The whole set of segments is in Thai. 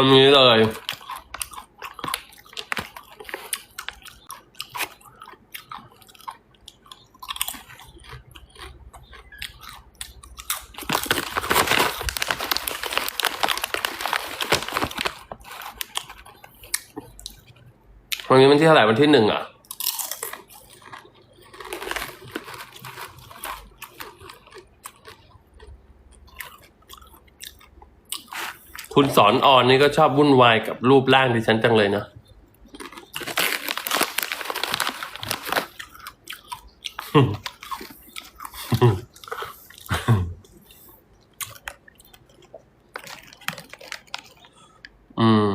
อันนี้เลยวันนี้วันที่เท่าไหร่วันที่หนึ่งอะ คุณสอนออนนี่ก็ชอบวุ่นวายกับรูปร่างดิฉันจังเลยนะ อืม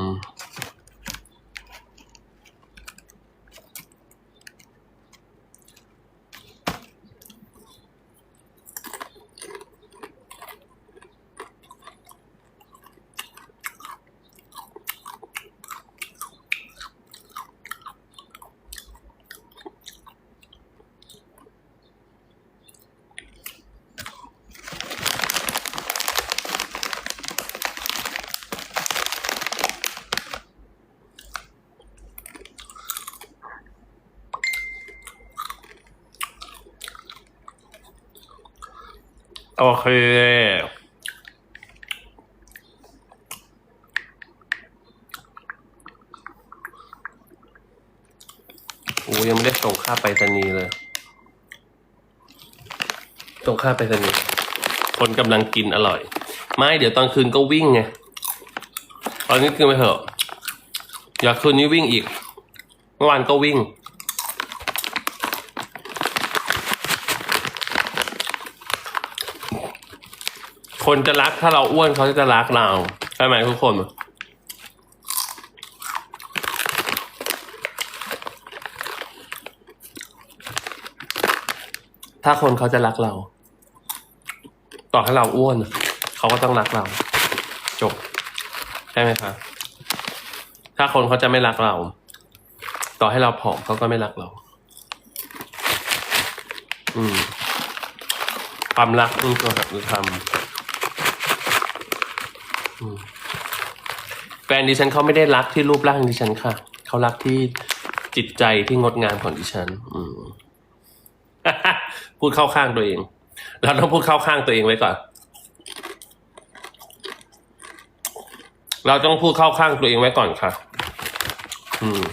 โอเค โอ้ยังไม่ได้ส่งค่าไปรษณีย์เลย ส่งค่าไปรษณีย์คนกำลังกินอร่อย ไม่เดี๋ยวตอนคืนก็วิ่งไง ตอนนี้กินไปเถอะ อยากคืนนี้วิ่งอีก เมื่อวานก็วิ่ง คนจะรักถ้าเราอ้วนเขาจะรักเราใช่ไหมทุกคน ถ้าคนเขาจะรักเรา ต่อให้เราอ้วน เขาก็ต้องรักเรา จบใช่ไหมคะถ้าคนเขาจะไม่รักเรา ต่อให้เราผอมเขาก็ไม่รักเรา อืมความรักนี่ก็ทำ แฟนดิฉันเขาไม่ได้รักที่รูปร่างดิฉันค่ะ เขารักที่จิตใจที่งดงามของดิฉัน อืมพูดเข้าข้างตัวเอง เราต้องพูดเข้าข้างตัวเองไว้ก่อน เราต้องพูดเข้าข้างตัวเองไว้ก่อนค่ะ อืม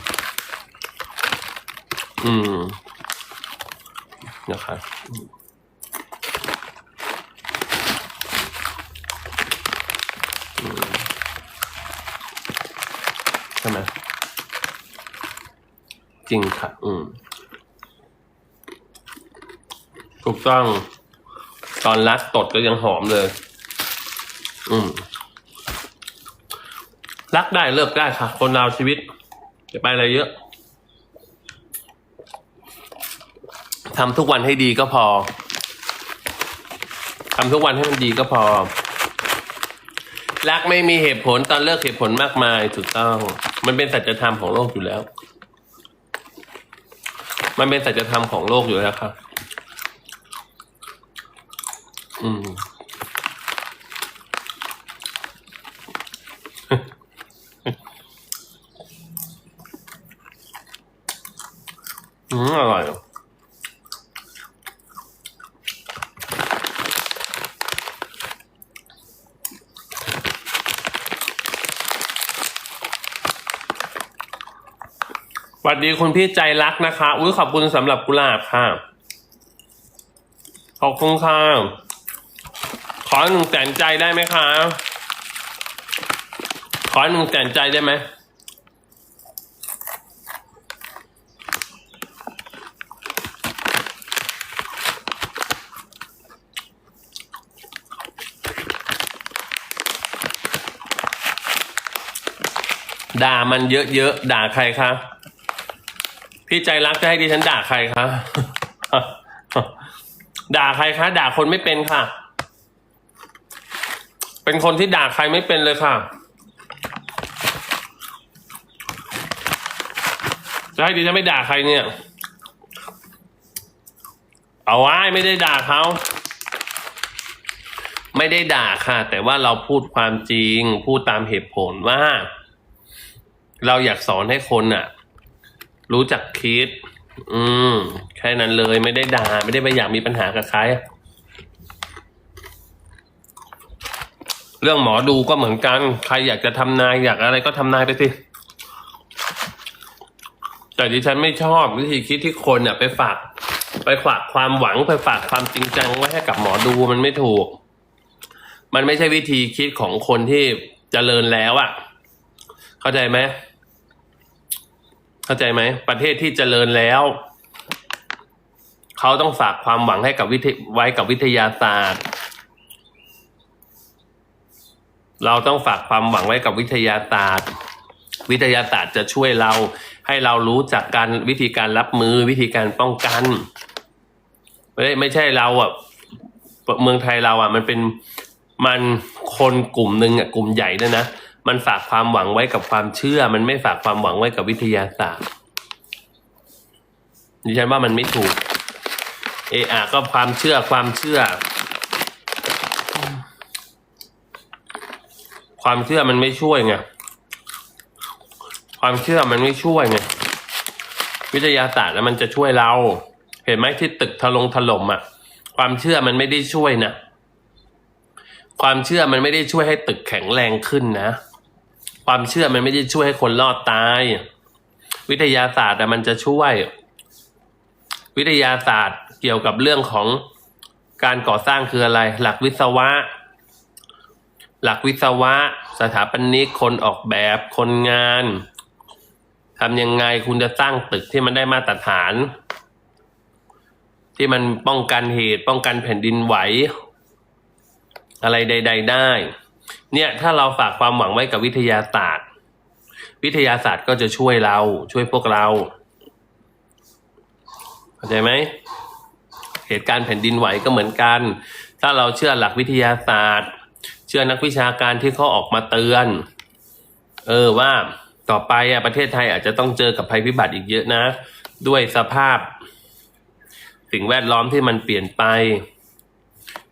อืม นะคะอืมอืมใช่ไหม จริงค่ะ อืม ถูกต้อง ตอนรักตดก็ยังหอมเลย อืม รักได้เลิกได้ค่ะ คนเราชีวิต จะไปอะไรเยอะทำทุกวันให้ดีก็พอทำทุกวันให้มันดีก็พอ รักไม่มีเหตุผลตอนเลิกเหตุผลมากมายถูกต้อง มันเป็นสัจธรรมของโลกอยู่แล้ว มันเป็นสัจธรรมของโลกอยู่แล้วครับ อืม อืมอร่อย วัสดีคุณพี่ใจรักนะคะ อุ้ยขอบคุณสำหรับกุหลาบค่ะ ขอบคุณค่ะ ขอหนึ่งแสนใจได้ไหมคะ ขอหนึ่งแสนใจได้ไหมด่ามันเยอะๆ ด่าใครคะ พี่ใจรักจะให้ดิฉันด่าใครคะ ด่าใครคะ ด่าคนไม่เป็นค่ะ เป็นคนที่ด่าใครไม่เป็นเลยค่ะ จะให้ดิฉันไม่ด่าใครเนี่ย เอาไว้ไม่ได้ด่าเขา ไม่ได้ด่าค่ะ แต่ว่าเราพูดความจริง พูดตามเหตุผลว่า เราอยากสอนให้คนน่ะ รู้จักคิด อืม แค่นั้นเลยไม่ได้ด่า ไม่ได้ไปอยากมีปัญหากับใครเรื่องหมอดูก็เหมือนกัน ใครอยากจะทำนายอยากอะไรก็ทำนายไปสิ แต่ดิฉันไม่ชอบวิธีคิดที่คนเนี่ยไปฝาก ไปฝากความหวังไปฝากความจริงจังไว้ให้กับหมอดูมันไม่ถูก มันไม่ใช่วิธีคิดของคนที่เจริญแล้วอะ่ะ เข้าใจไหม เข้าใจไหมประเทศที่เจริญแล้วเขาต้องฝากความหวังให้กับวิทยไว้กับวิทยาศาสตร์ เราต้องฝากความหวังไว้กับวิทยาศาสตร์ วิทยาศาสตร์จะช่วยเราให้เรารู้จักการวิธีการรับมือวิธีการป้องกันไม่ได้ไม่ใช่เราอะเมืองไทยเราอะ มันเป็นมันคนกลุ่มหนึ่งอะกลุ่มใหญ่ด้วยนะ มันฝากความหวังไว้กับความเชื่อ มันไม่ฝากความหวังไว้กับวิทยาศาสตร์ดิฉันว่ามันไม่ถูก เออก็ความเชื่อความเชื่อ ความเชื่อมันไม่ช่วยไงความเชื่อมันไม่ช่วยไงวิทยาศาสตร์แล้วมันจะช่วยเรา เห็นไหมที่ตึกถลงถล่มอะ ความเชื่อมันไม่ได้ช่วยนะความเชื่อมันไม่ได้ช่วยให้ตึกแข็งแรงขึ้นนะ ความเชื่อมันไม่ได้ช่วยให้คนรอดตาย วิทยาศาสตร์อะมันจะช่วย วิทยาศาสตร์เกี่ยวกับเรื่องของการก่อสร้างคืออะไร หลักวิศวะ หลักวิศวะ สถาปนิกคนออกแบบคนงานทำยังไงคุณจะสร้างตึกที่มันได้มาตรฐาน ที่มันป้องกันเหตุป้องกันแผ่นดินไหว อะไรใด ๆ ได้ เนี่ยถ้าเราฝากความหวังไว้กับวิทยาศาสตร์ วิทยาศาสตร์ก็จะช่วยเรา ช่วยพวกเราเข้าใจไหมเหตุการณ์แผ่นดินไหวก็เหมือนกัน ถ้าเราเชื่อหลักวิทยาศาสตร์ เชื่อนักวิชาการที่เขาออกมาเตือน เออว่าต่อไปอะประเทศไทยอาจจะต้องเจอกับภัยพิบัติอีกเยอะนะ ด้วยสภาพ สิ่งแวดล้อมที่มันเปลี่ยนไป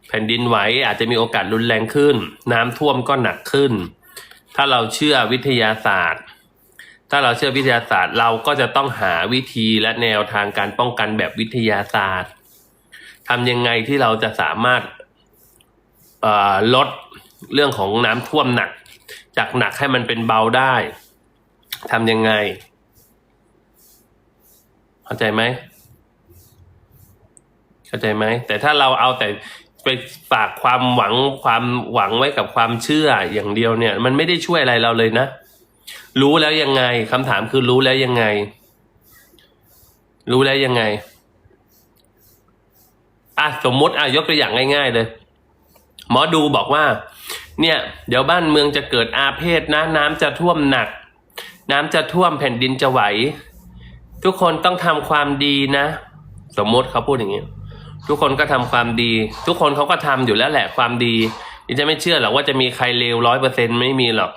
แผ่นดินไหวอาจจะมีโอกาสรุนแรงขึ้น น้ำท่วมก็หนักขึ้น ถ้าเราเชื่อวิทยาศาสตร์ ถ้าเราเชื่อวิทยาศาสตร์ เราก็จะต้องหาวิธีและแนวทางการป้องกันแบบวิทยาศาสตร์ทำยังไงที่เราจะสามารถลดเรื่องของน้ำท่วมหนัก จากหนักให้มันเป็นเบาได้ทำยังไง เข้าใจไหมเข้าใจไหมแต่ถ้าเราเอาแต่ ไปฝากความหวังความหวังไว้กับความเชื่ออย่างเดียวเนี่ย มันไม่ได้ช่วยอะไรเราเลยนะ รู้แล้วยังไงคำถามคือรู้แล้วยังไง รู้แล้วยังไงอะสมมติอะยกตัวอย่างง่าย ๆ เลย หมอดูบอกว่า เนี่ย เดี๋ยวบ้านเมืองจะเกิดอาเพศนะ น้ำจะท่วมหนัก น้ำจะท่วมแผ่นดินจะไหว ทุกคนต้องทำความดีนะ สมมติเขาพูดอย่างนี้ ทุกคนก็ทำความดี ทุกคนเขาก็ทำอยู่แล้วแหละความดีดิฉันไม่เชื่อหรอกว่าจะมีใครเลวร้อยเปอร์เซ็นไม่มีหรอก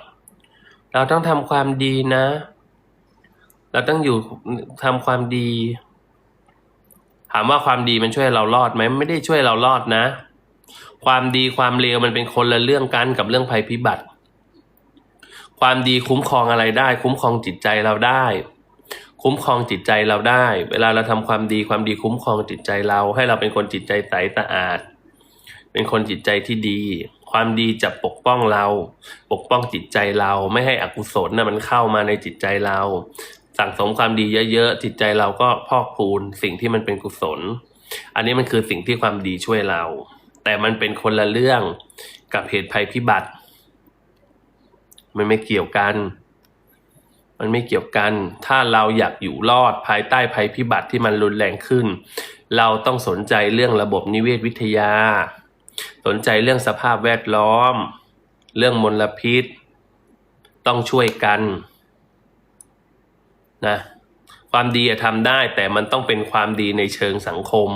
เราต้องทำความดีนะ เราต้องอยู่ทำความดี ถามว่าความดีมันช่วยเรารอดไหมไม่ได้ช่วยเรารอดนะ ความดีความเลวมันเป็นคนละเรื่องกันกับเรื่องภัยพิบัติ ความดีคุ้มครองอะไรได้ คุ้มครองจิตใจเราได้ คุ้มครองจิตใจเราได้ เวลาเราทำความดีความดีคุ้มครองจิตใจเรา ให้เราเป็นคนจิตใจใสสะอาด เป็นคนจิตใจที่ดี ความดีจะปกป้องเรา ปกป้องจิตใจเรา ไม่ให้อกุศลน่ะมันเข้ามาในจิตใจเรา สั่งสมความดีเยอะๆจิตใจเราก็พอกพูนสิ่งที่มันเป็นกุศล อันนี้มันคือสิ่งที่ความดีช่วยเรา แต่มันเป็นคนละเรื่องกับเหตุภัยพิบัติ มันไม่เกี่ยวกัน มันไม่เกี่ยวกัน ถ้าเราอยากอยู่รอดภายใต้ภัยพิบัติที่มันรุนแรงขึ้น เราต้องสนใจเรื่องระบบนิเวศวิทยา สนใจเรื่องสภาพแวดล้อม เรื่องมลพิษ ต้องช่วยกันนะความดีทำได้แต่มันต้องเป็นความดีในเชิงสังคม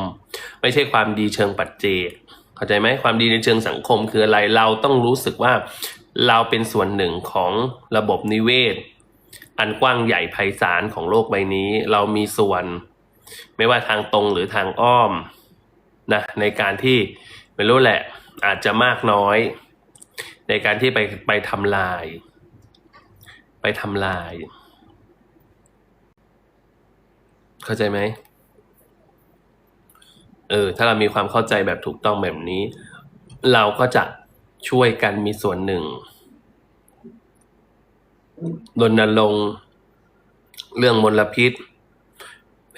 ไม่ใช่ความดีเชิงปัจเจกเข้าใจไหมความดีในเชิงสังคมคืออะไรเราต้องรู้สึกว่าเราเป็นส่วนหนึ่งของระบบนิเวศ อันกว้างใหญ่ไพศาลของโลกใบนี้ เรามีส่วน ไม่ว่าทางตรงหรือทางอ้อมนะในการที่ไม่รู้แหละ อาจจะมากน้อย ในการที่ไปไปทำลาย ไปทำลาย เข้าใจไหมเออถ้าเรามีความเข้าใจแบบถูกต้องแบบนี้ เราก็จะช่วยกันมีส่วนหนึ่ง รณรงค์เรื่องมลพิษ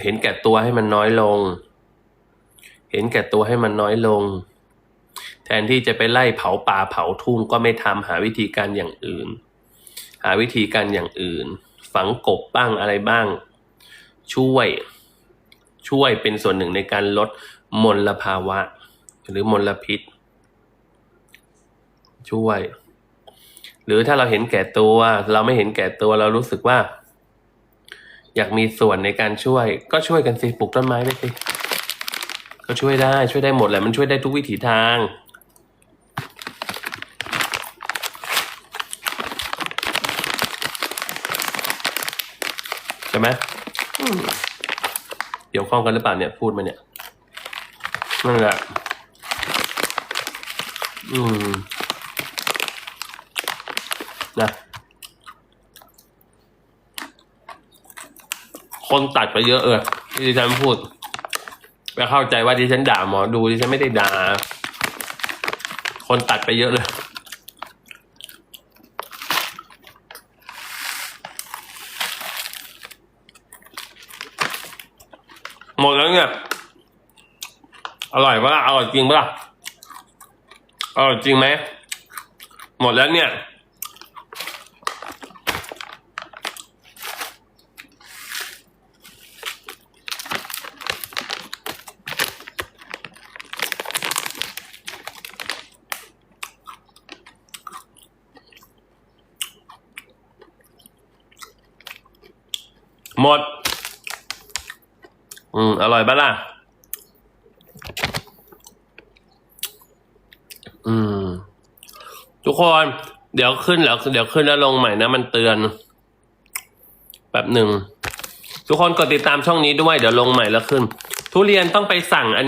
เห็นแก่ตัวให้มันน้อยลง เห็นแก่ตัวให้มันน้อยลง แทนที่จะไปไล่เผาป่าเผาทุ่งก็ไม่ทำหาวิธีการอย่างอื่น หาวิธีการอย่างอื่น ฝังกบบ้างอะไรบ้าง ช่วย ช่วยเป็นส่วนหนึ่งในการลดมลภาวะ หรือมลพิษ ช่วย หรือถ้าเราเห็นแก่ตัว เราไม่เห็นแก่ตัวเรารู้สึกว่า อยากมีส่วนในการช่วย ก็ช่วยกันสิปลูกต้นไม้ไปสิก็ช่วยได้ช่วยได้หมดแหละมันช่วยได้ทุกวิถีทางใช่ไหมมเกี่ยวข้องกันหรือเปล่าเนี่ยพูดมาเนี่ยนั่นแหละอืม นะคนตัดไปเยอะเออที่ดิฉันพูดไปเข้าใจว่าดิฉันด่าหมอดูดิฉันไม่ได้ด่า คนตัดไปเยอะเลยหมดแล้วเนี่ยอร่อยปะล่ะอร่อยจริงปะล่ะอร่อยจริงไหมหมดแล้วเนี่ย หมด อืม อร่อยปะล่ะ อืม ทุกคน เดี๋ยวขึ้นแล้ว เดี๋ยวขึ้นแล้วลงใหม่นะ มันเตือนแบบหนึ่ง ทุกคนกดติดตามช่องนี้ด้วย เดี๋ยวลงใหม่แล้วขึ้น ทุเรียนต้องไปสั่งอัน